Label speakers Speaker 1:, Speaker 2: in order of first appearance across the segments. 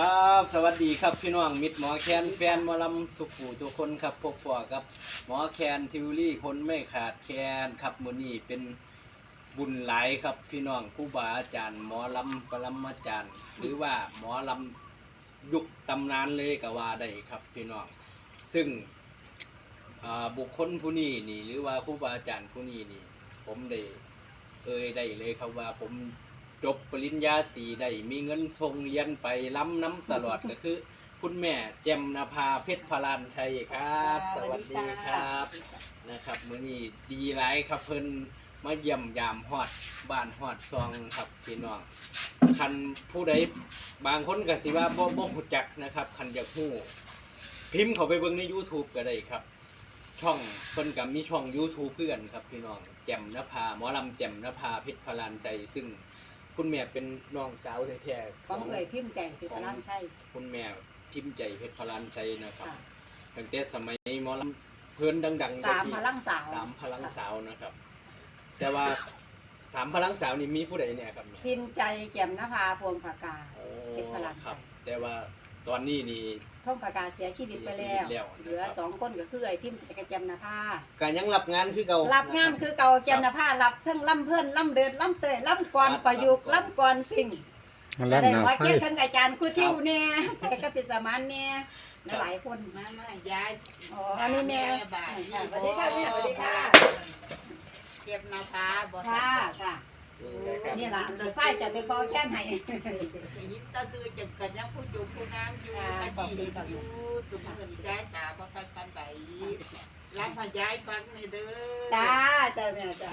Speaker 1: ครับสวัสดีครับพี่น้องมิตรหมอแคนแฟนหมอลำทุกผู้ทุกคนครับพบปะกับหมอแคนทิวลี่คนไม่ขาดแคนครับมือนี้เป็นบุญหลายครับพี่น้องครูบาอาจารย์หมอลำปรมาจารย์ หรือว่าหมอลำยุคตำนานเลยก็ว่าได้ครับพี่น้องซึ่งบุคคลผู้นี้นี่ หรือว่าครูบาอาจารย์ผู้นี้นี่ ผมได้เอ่ยได้เลยครับว่าผม จบปริญญาตรีได้มีเงินส่งเรียนไปล้ำน้ำตลอดก็คือ คุณแม่แจมนภาเพชรพลานชัยครับ สวัสดีครับนะครับมื้อนี้ดีหลายครับเพิ่นมาเยี่ยมยามฮอดบ้านฮอดซองครับพี่น้องคันผู้ใดบางคนก็สิว่าบ่บ่ฮู้จักนะครับคันอยากฮู้พิมพ์เข้าไปเบิ่งใน YouTube ก็ได้ครับ ช่องเพิ่นกับมีช่อง YouTube เพื่อนครับพี่น้องแจ่มนภาหมอลำแจ่มนภาเพชรพลานใจซึ่ง คุณแม่เป็นน้องสาวแท้ๆ
Speaker 2: ของเอ่ยพิมพ์ใจคือพระรามใช่
Speaker 1: คุณแม่พิมพ์ใจเพชรพลานใจนะครับ
Speaker 2: ค่ะ
Speaker 1: ตั้งแต่สมัยหมอลำเพื่อนดังๆ
Speaker 2: สาม
Speaker 1: ที่
Speaker 2: พลังสาว
Speaker 1: สามพลังสาวนะครับ แต่ว่าสามพลังสาวนี่มีผู้ใดเนี่ยครับแม่
Speaker 2: พิมพ์ใจแจ่มนภาพวงผากา
Speaker 1: โอ้
Speaker 2: เพชรพลานใจ
Speaker 1: ครับ แต่ว่า ตอนนี้นี่
Speaker 2: ท่องผากาเสียชีวิตไปแล้ว
Speaker 1: เสียชีวิตแล้วนะครับ
Speaker 2: เหลือสองคนก็คือเอ่ยพิมพ์ใจกับแจ่มนภา
Speaker 1: การยังรับงานคือเก่า
Speaker 2: รับงานคือเก่าแจ่มนภารับทั้งล่ำเพิ่นล่ำเดินล่ำเตยล่ำกรประยุกต์ล่ำกรสิ่ง
Speaker 3: มัน
Speaker 2: แส
Speaker 3: ลั่น
Speaker 2: ด
Speaker 3: ห
Speaker 2: ง
Speaker 3: นา
Speaker 2: ว่า
Speaker 3: ไฟ
Speaker 2: เกี่ยทั้งอาจารย์ครูทิวเนี่ยแล้วก็ปิสมานเนี่ยหลายคน
Speaker 4: มามาย้าย
Speaker 2: อ๋ออันนี้แม่
Speaker 4: บาท
Speaker 2: ค่ะสวัสดีค่ะแม่สวัสดีค่ะ
Speaker 4: เก็บนาคาบ่
Speaker 2: ค่ะค่ะ
Speaker 1: นะครับ
Speaker 2: นี่ล่ะเดี๋ยวไส้จะไปพอแค่ไหน
Speaker 4: ยิบก็คือเจ็บกันยังผู้จูผู้งามอยู่
Speaker 2: ค่ะ
Speaker 4: ตะกี้อยู่จุ่มเงินย้ายตาบ่ค่อยปานใดรับมาย้ายฟังนี่เด้อ
Speaker 2: จ้าจ้าแม่จ้า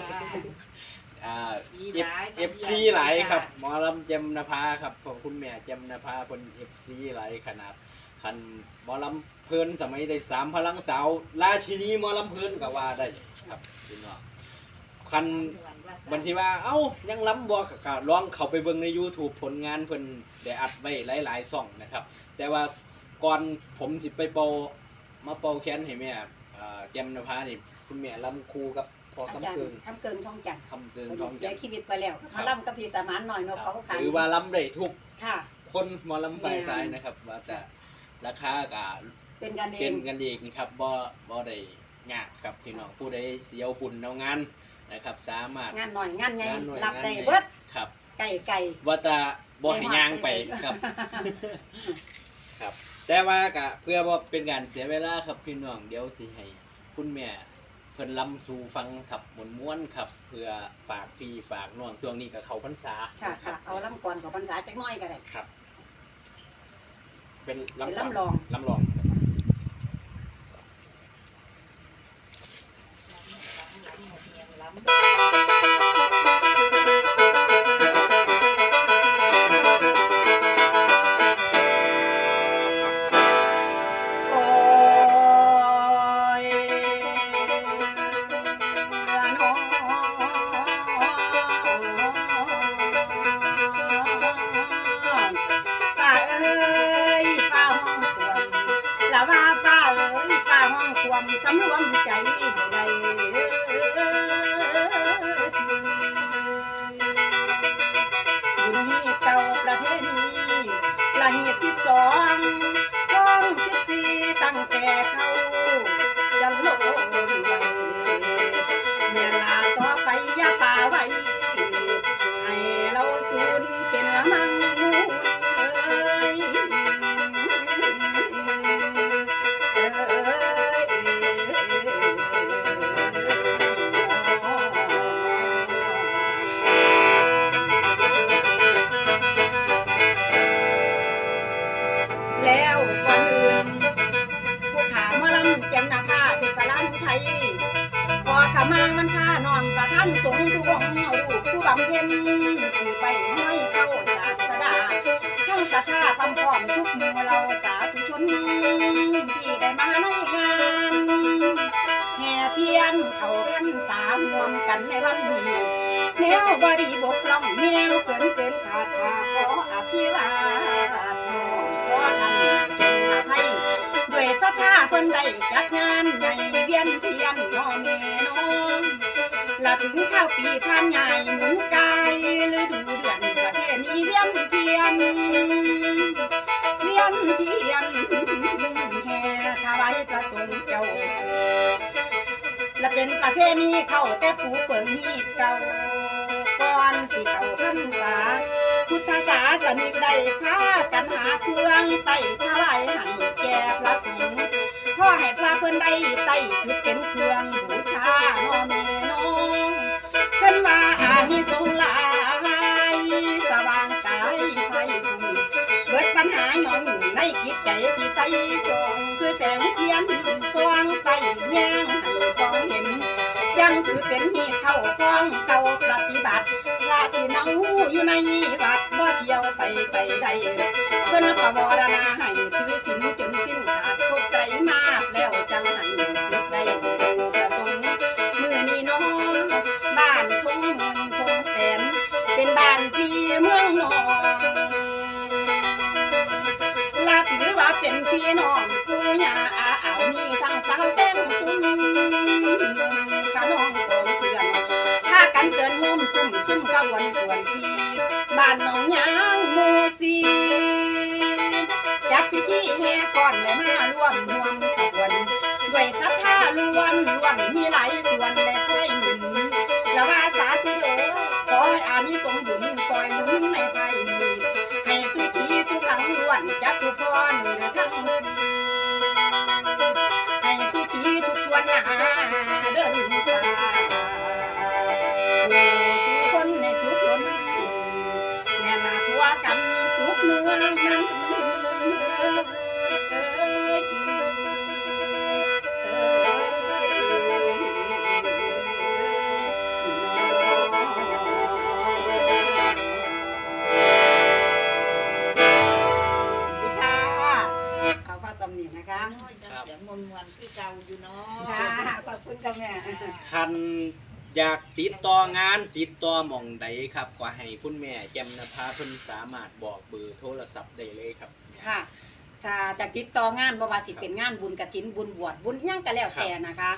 Speaker 1: อ่า
Speaker 4: ดี
Speaker 1: เอ
Speaker 4: หลาย
Speaker 1: ฟเอฟซีหลายครับ หมอลำเจมนภาครับของคุณแม่เจมนภาคนเอฟซีหลายขนาดคันหมอลำเพลินสมัยได้สามพลังสาวราชินีหมอลำเพลินก็ว่าได้ครับพี่น้อง คันบันทีว่าเอ้ายังล้ำบอกก็ลองเข้าไปเบิ่งใน YouTube ผลงานเพิ่นได้อัดไว้หลายๆซ่องนะครับ แต่ว่าก่อนผมสิไปเป่ามาเป่าแค้นให้แม่อ่าเจมนภานี่คุณแม่ลำครูกับพอ
Speaker 2: อา
Speaker 1: คำ
Speaker 2: จาร
Speaker 1: เกิง
Speaker 2: ย์ทำเกินท่องจันทร์
Speaker 1: คำเกิง
Speaker 2: เขา
Speaker 1: ทอง
Speaker 2: เสี
Speaker 1: จั
Speaker 2: ย
Speaker 1: นทร์
Speaker 2: ชีวิตไปแล้วมาล่ำกับพี่สมานหน่อยเนาะเขาขัน
Speaker 1: หรือว่าล้ำได้ทุก
Speaker 2: ค่ะ
Speaker 1: คนหมอลำไฟซ้ายนะครับว่าแต่ราคากะ
Speaker 2: เป็นกันเอ
Speaker 1: เป็
Speaker 2: ง
Speaker 1: นกันเองครับบ่บ่ได้ยากครับพี่น้องผู้ใดเสียวบุญเอางาน นะครับสามารถ
Speaker 2: งานหน่อยงานไง
Speaker 1: งานหน่วย
Speaker 2: รับได้
Speaker 1: งานใหญ่
Speaker 2: เบิด
Speaker 1: ครับ
Speaker 2: ไก่ไก่
Speaker 1: ว่าแต่บ่ให้ย่างไปครับ ครับ แต่ว่ากะเพื่อบ่เป็นการเสียเวลาครับพี่น้องเดี๋ยวสิให้คุณแม่เพิ่นลำสู่ฟังครับมวนม้วนๆครับ เพื่อฝากพี่ฝากน้องช่วงนี้ก็เข้าพรรษา
Speaker 2: ค่ะ
Speaker 1: น
Speaker 2: ค่ะ เอาล่ำก่อนกับพรรษาจักหน้อยก็ได้
Speaker 1: ครับ เป็น
Speaker 2: เป็น
Speaker 1: ลำ
Speaker 2: ลำลอง
Speaker 1: ลำลอง
Speaker 2: Yeah. กันในวันนี้แนวบดีบกพร่องมีแนวเกินเกินขาดขาขออภิวาทขอท่านเป็นอภัยด้วยศรัทธาคนใดจัดงานใหญ่เวียนเทียนน้อเมน้องละถึงข้าวปีพานใหญ่หมุนกาย เป็นประเพณีเข้าแต่ปูเปิงมีเก่าก่อนสิเก่าพันษา พุทธศาสนิกได้พากันหาเครื่องไต่ถวายให้แก่พระสงฆ์พ่อให้พระเพิ่นได้ไต่คือเป็นเครื่องบูชาน้อแม่น้องเพิ่นว่าอานิสงส์ ในวัดบ่เที่ยวไปใส่ใดเพิ่นภาวนาให้ถือศีลจนสิ้นขาดทุกไตรมาสแล้วจังให้สิทธิ์ได้ดูประสงค์มือนี้น้องบ้านทุ่งเมืองแสน เป็นบ้านพี่เมืองนองลาถือว่าเป็นพี่น้องปู่ย่าอาเอามีทั้งสาวแซงซุ่มข้าน้องของเพื่อนพากันเดินหุ่มตุ่มซุ่มกะวนกวน
Speaker 4: สียงมวนมวนๆคือเก่าอยู่เนาะ
Speaker 2: ค่ะขอบคุณค่ะแม่
Speaker 1: คันอยากติดต่องานติดต่อหม่องใดครับก็ให้คุณแม่แจ่มนภาเพิ่นสามารถบอกเบอร์โทรศัพท์ได้เลยครับ
Speaker 2: ค่ะถ้าจากติดต่องานบ่ว่าสิเป็นงานบุญกฐินบุญบวชบุญอิหยังก็แล้วแต่นะคะ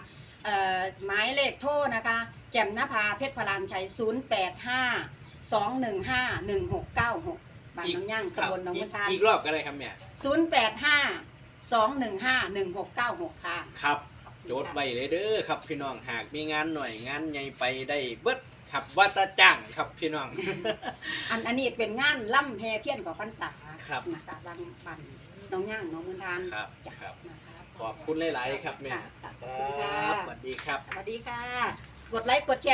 Speaker 2: เอ่อหมายเลขโทรนะคะ แจ่มนภาเพชรพลานชัย 085 215 1696บ้านน้องย่าง
Speaker 1: ครั
Speaker 2: ตำบลหนอง
Speaker 1: อี
Speaker 2: มะ
Speaker 1: ก
Speaker 2: ทาน
Speaker 1: อีกรอบก็ได้ครับแม่
Speaker 2: 085 215 1696ค่ะ
Speaker 1: ครับโจทย์ไว้เลยเด้อครับพี่น้องหากมีงานหน่อยงานใหญ่ไปได้เบิดครับว่าแตาจ้างครับพี่น้อง
Speaker 2: อันอันนี้เป็นงานล่ำแห่เทียนของพรรษา
Speaker 1: ครับ
Speaker 2: นะคะบางบันน้องย่างน้องมืนทาน
Speaker 1: ครับ
Speaker 2: จ้ะ
Speaker 1: ครับ
Speaker 2: นะคะ
Speaker 1: ขอบคุณหลาย ๆ ครับแม่
Speaker 2: ค่ะขอบ
Speaker 1: ค
Speaker 2: คุณค่ะ
Speaker 1: รับสวัสดีครับ
Speaker 2: สวัสดีค่ะ กดไลค์กดแชร์